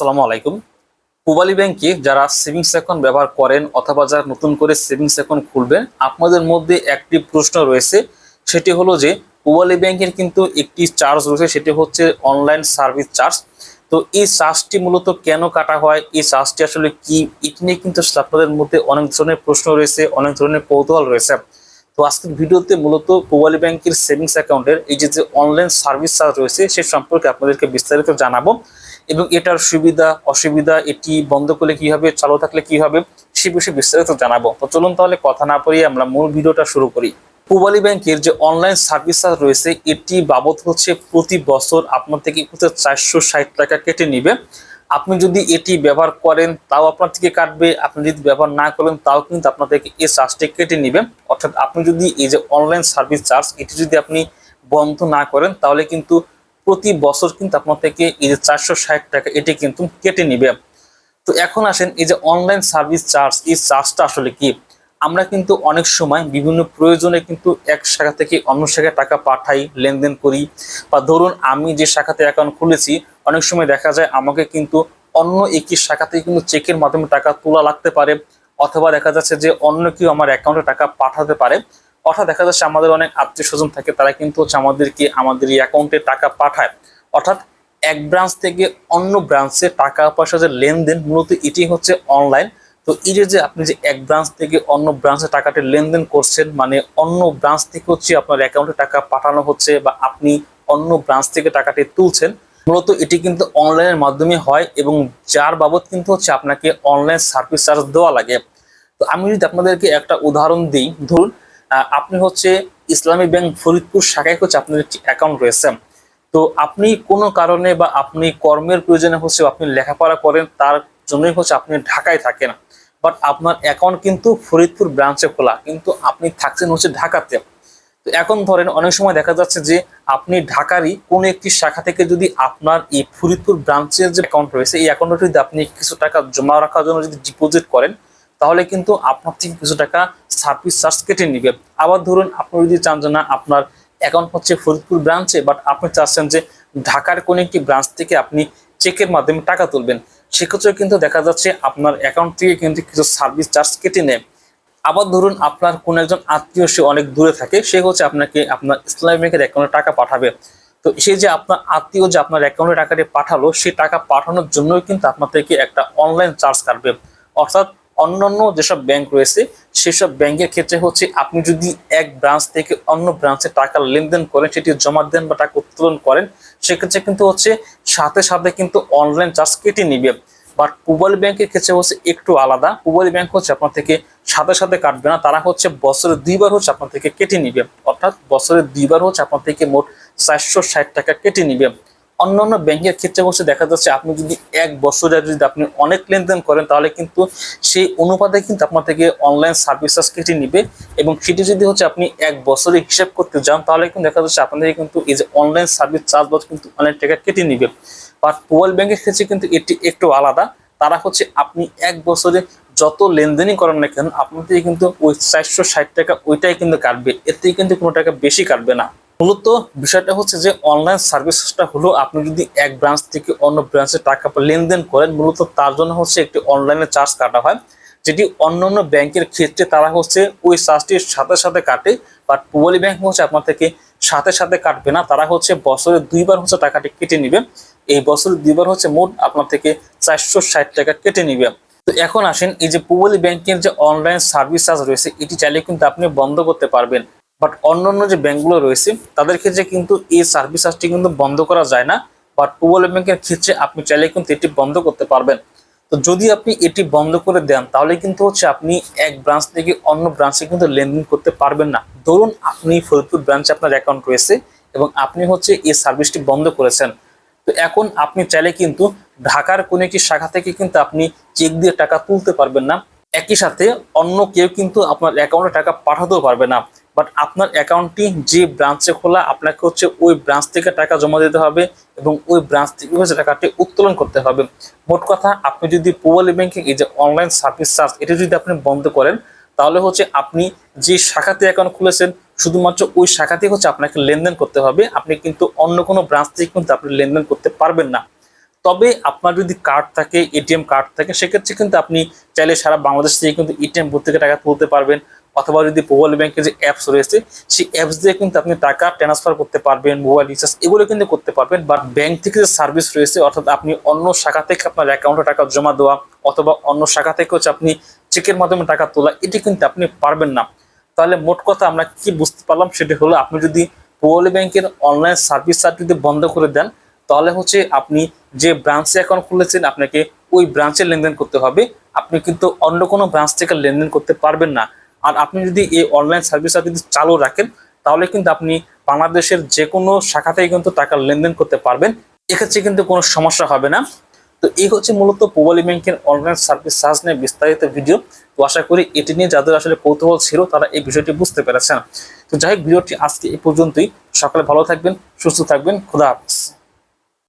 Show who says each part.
Speaker 1: আসসালামু আলাইকুম। পুবালি ব্যাংকে যারা সেভিংস অ্যাকাউন্ট ব্যবহার করেন অথবা যারা নতুন করে সেভিংস অ্যাকাউন্ট খুলবেন, আপনাদের মধ্যে একটি প্রশ্ন রয়েছে। সেটি হলো যে, পুবালি ব্যাংকের কিন্তু একটি চার্জ রয়েছে, সেটি হচ্ছে অনলাইন সার্ভিস চার্জ তো এই চার্জটি মূলত কেন কাটা হয়? এই চার্জটি আসলে কি? এটি নিয়ে কিন্তু আপনাদের মধ্যে অনেক ধরনের প্রশ্ন রয়েছে, অনেক ধরনের কৌতূহল রয়েছে। তো আজকের ভিডিওতে মূলত পুবালি ব্যাংকের সেভিংস অ্যাকাউন্টের এই যে যে অনলাইন সার্ভিস চার্জ রয়েছে, সে সম্পর্কে আপনাদেরকে বিস্তারিত জানাব। এবং এটার সুবিধা, অসুবিধা, এটি বন্ধ করলে কি হবে, চালু থাকলে কি হবে, সে বিষয়ে বিস্তারিত জানাব। তো চলুন তাহলে কথা না পড়িয়ে আমরা মূল ভিডিওটা শুরু করি। পুবালি ব্যাংকের যে অনলাইন সার্ভিস রয়েছে, এটি বাবদ হচ্ছে প্রতি বছর আপনার থেকে চারশো ষাট টাকা কেটে নিবে। আপনি যদি এটি ব্যবহার করেন, তাও আপনার থেকে কাটবে, আপনি যদি ব্যবহার না করেন, তাও কিন্তু আপনার থেকে এই চার্জটি কেটে নিবে। অর্থাৎ আপনি যদি এই যে অনলাইন সার্ভিস চার্জ, এটি যদি আপনি বন্ধ না করেন, তাহলে কিন্তু প্রতি বছর কিন্তু আপনার থেকে এই যে চারশো ষাট টাকা এটি কিন্তু কেটে নিবে। তো এখন আসেন এই যে অনলাইন সার্ভিস চার্জ এই চার্জটা আসলে কি? আমরা কিন্তু অনেক সময় বিভিন্ন প্রয়োজনে কিন্তু এক শাখা থেকে অন্য শাখায় টাকা পাঠাই, লেনদেন করি বা ধরুন আমি যে শাখাতে অ্যাকাউন্ট খুলেছি, অনেক সময় দেখা যায় আমাকে কিন্তু অন্য একটি শাখা থেকে কিন্তু চেকের মাধ্যমে টাকা তোলা লাগতে পারে অথবা দেখা যাচ্ছে যে অন্য কেউ আমার অ্যাকাউন্টে টাকা পাঠাতে পারে। অর্থাৎ দেখা যাচ্ছে আমাদের অনেক আত্মীয় স্বজন থাকে, তারা কিন্তু হচ্ছে আমাদেরকে আমাদের এই অ্যাকাউন্টে টাকা পাঠায়। অর্থাৎ এক ব্রাঞ্চ থেকে অন্য ব্রাঞ্চে টাকা পয়সা যে লেনদেন, মূলত এটি হচ্ছে অনলাইন তো এই যে আপনি যে এক ব্রাঞ্চ থেকে অন্য ব্রাঞ্চে টাকাটি লেনদেন করছেন মানে অন্য ব্রাঞ্চ থেকে হচ্ছে আপনার অ্যাকাউন্টে টাকা পাঠানো হচ্ছে বা আপনি অন্য ব্রাঞ্চ থেকে টাকাটি তুলছেন, মূলত এটি কিন্তু অনলাইনের মাধ্যমে হয় এবং যার বাবদ কিন্তু হচ্ছে আপনাকে অনলাইন সার্ভিস চার্জ দেওয়া লাগে। তো আমি যদি আপনাদেরকে একটা উদাহরণ দিই, ধরুন আপনি হচ্ছে ইসলামী ব্যাংক ফরিদপুর শাখায় হচ্ছে আপনার একটি অ্যাকাউন্ট রয়েছে। তো আপনি কোনো কারণে বা আপনি কর্মের প্রয়োজনে হচ্ছে আপনি লেখাপড়া করেন, তার জন্যই হচ্ছে আপনি ঢাকায় থাকেন। বাট আপনার অ্যাকাউন্ট কিন্তু ফরিদপুর ব্রাঞ্চে খোলা, কিন্তু আপনি থাকছেন হচ্ছে ঢাকাতে। তো এখন ধরেন অনেক সময় দেখা যাচ্ছে যে আপনি ঢাকারই কোনো একটি শাখা থেকে যদি আপনার এই ফরিদপুর ব্রাঞ্চের যে অ্যাকাউন্ট রয়েছে, এই অ্যাকাউন্টে যদি আপনি কিছু টাকা জমা রাখার জন্য যদি ডিপোজিট করেন তাহলে কিন্তু আপনার থেকে কিছু টাকা সার্ভিস চার্জ কেটে নিবে। আবার ধরুন, আপনি যদি চান যে না, আপনার অ্যাকাউন্ট হচ্ছে ফরিদপুর ব্রাঞ্চে বাট আপনি চাচ্ছেন যে ঢাকার কোনো একটি ব্রাঞ্চ থেকে আপনি চেকের মাধ্যমে টাকা তুলবেন সেক্ষেত্রে কিন্তু দেখা যাচ্ছে আপনার অ্যাকাউন্ট থেকে কিন্তু কিছু সার্ভিস চার্জ কেটে নেয়। আবার ধরুন, আপনার কোন একজন আত্মীয়, সে অনেক দূরে থাকে, সে হচ্ছে আপনাকে আপনার ইসলামী ব্যাংকের অ্যাকাউন্টে টাকা পাঠাবে। তো সে যে আপনার আত্মীয় যে আপনার অ্যাকাউন্টে টাকাটি পাঠালো, সে টাকা পাঠানোর জন্যই কিন্তু আপনার থেকে একটা অনলাইন চার্জ কাটবে। অর্থাৎ অন্যান্য যেসব ব্যাংক রয়েছে, সেসব ব্যাংকের ক্ষেত্রে হচ্ছে আপনি যদি এক ব্রাঞ্চ থেকে অন্য ব্রাঞ্চে টাকা লেনদেন করেন, সেটি জমা দেন বা টাকা উত্তোলন করেন, সেক্ষেত্রে কিন্তু হচ্ছে সাথে সাথে কিন্তু অনলাইন চার্জ কেটে নিবে। বাট পুবালি ব্যাংকের ক্ষেত্রে হচ্ছে একটু আলাদা। পুবালি ব্যাংক হচ্ছে আপনার থেকে সাথে সাথে কাটবে না, তারা হচ্ছে বছরে দুইবার হচ্ছে আপনার থেকে কেটে নিবে। অর্থাৎ বছরে দুইবার হচ্ছে আপনার থেকে মোট চারশো ষাট টাকা কেটে নিবে। অন্যান্য ব্যাংকের ক্ষেত্রে হচ্ছে দেখা যাচ্ছে আপনি যদি এক বছরে যদি আপনি অনেক লেনদেন করেন, তাহলে কিন্তু সেই অনুপাতে কিন্তু আপনার থেকে অনলাইন সার্ভিস চার্জ কেটে নিবে এবং সেটি যদি হচ্ছে আপনি এক বছরে হিসাব করতে যান, তাহলে কিন্তু দেখা যাচ্ছে আপনাদের কিন্তু এই যে অনলাইন সার্ভিস চার্জ কিন্তু অনেক টাকা কেটে নিবে। বাট ওয়ার্ল্ড ব্যাংকের ক্ষেত্রে কিন্তু এটি একটু আলাদা। তারা হচ্ছে আপনি এক বছরে যত লেনদেনই করেন না কেন আপনাদের কিন্তু ওই চারশো ষাট টাকা ওইটাই কিন্তু কাটবে। থেকে কিন্তু কোনো টাকা বেশি কাটবে না। মূলত বিষয়টা হচ্ছে যে অনলাইন সার্ভিসটা হলো আপনি যদি এক ব্রাঞ্চ থেকে অন্য ব্রাঞ্চে টাকা লেনদেন করেন, মূলত তার জন্য হচ্ছে একটি অনলাইনে চার্জ কাটা হয়, যেটি অন্যান্য ব্যাংকের ক্ষেত্রে তারা হচ্ছে ওই চার্জটির সাথে সাথে কাটে বাট পুবালি ব্যাংক হচ্ছে আপনার থেকে সাথে সাথে কাটবে না, তারা হচ্ছে বছরে দুইবার হচ্ছে টাকাটি কেটে নিবে। এই বছরে দুইবার হচ্ছে মোট আপনার থেকে চারশো ষাট টাকা কেটে নিবে। তো এখন আসেন, এই যে পুবালি ব্যাংকের যে অনলাইন সার্ভিস চার্জ রয়েছে, এটি চাইলে কিন্তু আপনি বন্ধ করতে পারবেন। বাট অন্যান্য যে ব্যাংকগুলো রয়েছে, তাদের ক্ষেত্রে কিন্তু এই সার্ভিস চার্জটি কিন্তু বন্ধ করা যায় না। বাট পুবালি ব্যাংকের ক্ষেত্রে আপনি চাইলে কিন্তু এটি বন্ধ করতে পারবেন। তো যদি আপনি এটি বন্ধ করে দেন, তাহলে কিন্তু হচ্ছে আপনি এক ব্রাঞ্চ থেকে অন্য ব্রাঞ্চে কিন্তু লেনদেন করতে পারবেন না। ধরুন আপনি ফরিদপুর ব্রাঞ্চে আপনার অ্যাকাউন্ট রয়েছে এবং আপনি হচ্ছে এই সার্ভিসটি বন্ধ করেছেন। তো এখন আপনি চাইলে কিন্তু ঢাকার কোনো একটি শাখা থেকে কিন্তু আপনি চেক দিয়ে টাকা তুলতে পারবেন না। একই সাথে অন্য কেউ কিন্তু আপনার অ্যাকাউন্টে টাকা পাঠাতেও পারবে না। বাট আপনার অ্যাকাউন্টটি যে ব্রাঞ্চে খোলা, আপনাকে হচ্ছে ওই ব্রাঞ্চ থেকে টাকা জমা দিতে হবে এবং ওই ব্রাঞ্চ থেকে হচ্ছে টাকাটি উত্তোলন করতে হবে। মোট কথা, আপনি যদি পুবালি ব্যাংকিং এই যে অনলাইন সার্ভিস চার্জ এটি যদি আপনি বন্ধ করেন, তাহলে হচ্ছে আপনি যে শাখাতে অ্যাকাউন্ট খুলেছেন, শুধুমাত্র ওই শাখাতে হচ্ছে আপনাকে লেনদেন করতে হবে। আপনি কিন্তু অন্য কোনো ব্রাঞ্চ থেকে কিন্তু আপনি লেনদেন করতে পারবেন না। তবে আপনার যদি কার্ড থাকে এটিএম কার্ড থাকে, সেক্ষেত্রে কিন্তু আপনি চাইলে সারা বাংলাদেশ থেকে কিন্তু এটিএম বুথ থেকে টাকা তুলতে পারবেন। অথবা যদি মোবাইল ব্যাংকের যে অ্যাপস রয়েছে, সেই অ্যাপস দিয়ে কিন্তু আপনি টাকা ট্রান্সফার করতে পারবেন মোবাইল রিচার্জ এগুলো কিন্তু করতে পারবেন। বাট ব্যাংক থেকে যে সার্ভিস রয়েছে, অর্থাৎ আপনি অন্য শাখা থেকে আপনার অ্যাকাউন্টে টাকা জমা দেওয়া, অথবা অন্য শাখা থেকে হচ্ছে আপনি চেকের মাধ্যমে টাকা তোলা, এটি কিন্তু আপনি পারবেন না। তাহলে মোট কথা আমরা কি বুঝতে পারলাম, সেটি হলো আপনি যদি মোবাইল ব্যাংকের অনলাইন সার্ভিস যদি বন্ধ করে দেন, তাহলে হচ্ছে আপনি যে ব্রাঞ্চে অ্যাকাউন্ট খুলেছেন, আপনাকে ওই ব্রাঞ্চে লেনদেন করতে হবে। আপনি কিন্তু অন্য কোনো ব্রাঞ্চ থেকে লেনদেন করতে পারবেন না। আর আপনি যদি এই অনলাইন সার্ভিসটা যদি চালু রাখেন, তাহলে কিন্তু আপনি বাংলাদেশের যে কোনো শাখা থেকে কিন্তু টাকা লেনদেন করতে পারবেন। এক্ষেত্রে কিন্তু কোনো সমস্যা হবে না। তো এই হচ্ছে মূলত পোবালি ব্যাংকের অনলাইন সার্ভিস চার্জ নিয়ে বিস্তারিত ভিডিও তো আশা করি এটি নিয়ে যাদের আসলে কৌতূহল ছিল, তারা এই বিষয়টি বুঝতে পেরেছেন। তো যাই হোক ভিডিওটি আজকে এই পর্যন্তই। সকালে ভালো থাকবেন, সুস্থ থাকবেন। খুদা হাফিজ।